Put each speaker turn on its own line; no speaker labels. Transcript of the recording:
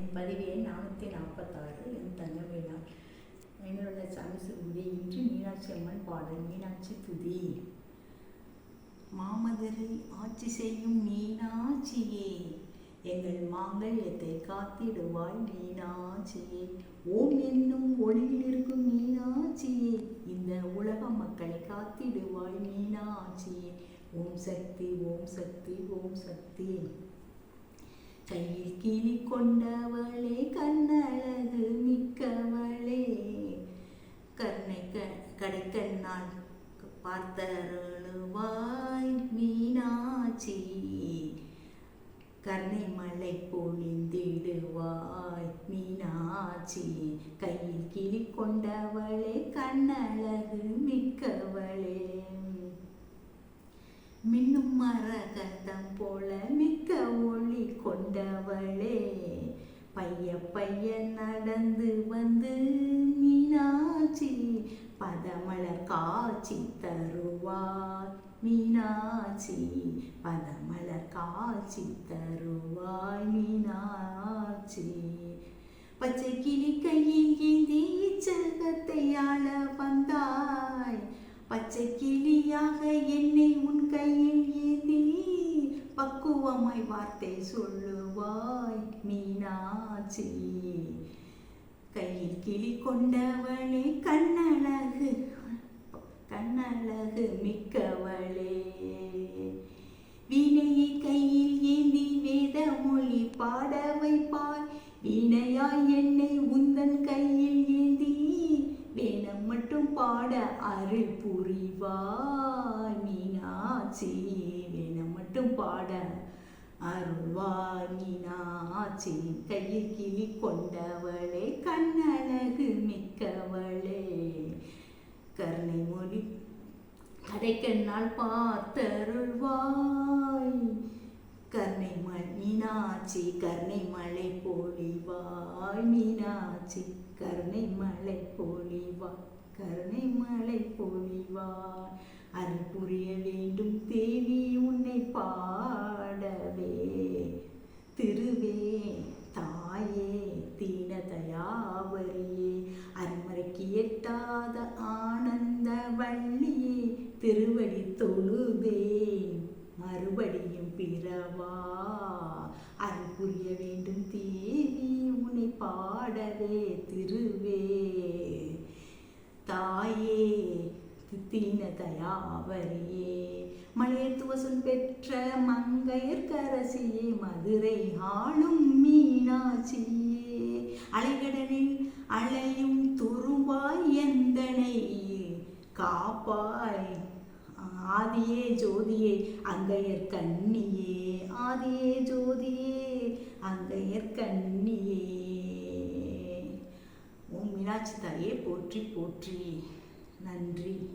என் பதிவு எண் நானூற்றி நாற்பத்தாறு. என் தங்க என்னுடைய சாமி சுருதி இன்று மீனாட்சி அம்மன் பாடல் மீனாட்சி துதி மாமதுரை ஆட்சி செய்யும் மீனாட்சியே எங்கள் மாங்கல்யத்தை காத்திடுவாய் மீனாட்சியே. ஓம் என்னும் ஒளியில் இருக்கும் மீனாட்சியே இந்த உலக மக்களை காத்திடுவாய் மீனாட்சியே. ஓம் சக்தி ஓம் சக்தி ஓம் சக்தி. கையில் கிளி கொண்டவளே கண்ணழகு மிக்கவளே. கண்ணை க கடைக்கண்ணால் பார்த்தருளுவாய் மீனாட்சி. கருணை மலை பொழிந்திடுவாய் மீனாட்சி. கையில் கிளி கொண்டவளே கண்ணழகு மிக்கவளே. மின்னும் மரகதம் போல பையன் நடந்து வந்து மீனாட்சி பதமலர் காட்சி தருவாய் மீனாட்சி பதமலர் காட்சி தருவாய் மீனாட்சி. பச்சை கிளி கையில் ஏந்தி ஆள வந்தாய். பச்சை கிளியாக என்னை உன் கையில் ஏந்தி பக்குவமாய் வார்த்தை சொல்லுவாய். கையில் கிளி கொண்டவளே கண்ணழகு. கண்ணழகு மிக்கவளே. வீணையை கையில் ஏந்தி வேத மொழி பாட வைப்பாய். வீணையாய் என்னை உந்தன் கையில் ஏந்தி வேணம் மட்டும் பாட அருள் புரிவாய். மீனாட்சி வேணம் மட்டும் பாட அருள்வாய். மீனாட்சி கையில் கிளி கொண்டவளே கண்ணழகு மிக்கவளே கருணை மொழி கடைக்கண்ணால் பார்த்தருள்வாய் கருணை மழை மீனாட்சி கருணை மலை பொழிவாய் மீனாட்சி கருணை மலை பொழிவாய் கருணை மலை பொழிவாய் அருள் புரிய வேண்டும் தேவி உன்னை பா எட்டாத ஆனந்த வள்ளியே திருவடி தொழுதேன் மறுபடியும் பிறவா? அருள் புரிய வேண்டும் தேவி உன்னை பாடவே திருவே. தாயே தீன தயாவரியே. மலையத்துவசம் பெற்ற மங்கையர்கரசியே மதுரை ஆளும் மீனாட்சியே. அலைகடலில் அலையும் காப்பாய். ஆதியே ஜோதியே அங்கையர் கண்ணியே. ஆதியே ஜோதியே அங்கையர் கண்ணியே. ஓம் மீனாட்சி தாயே போற்றி போற்றி. நன்றி.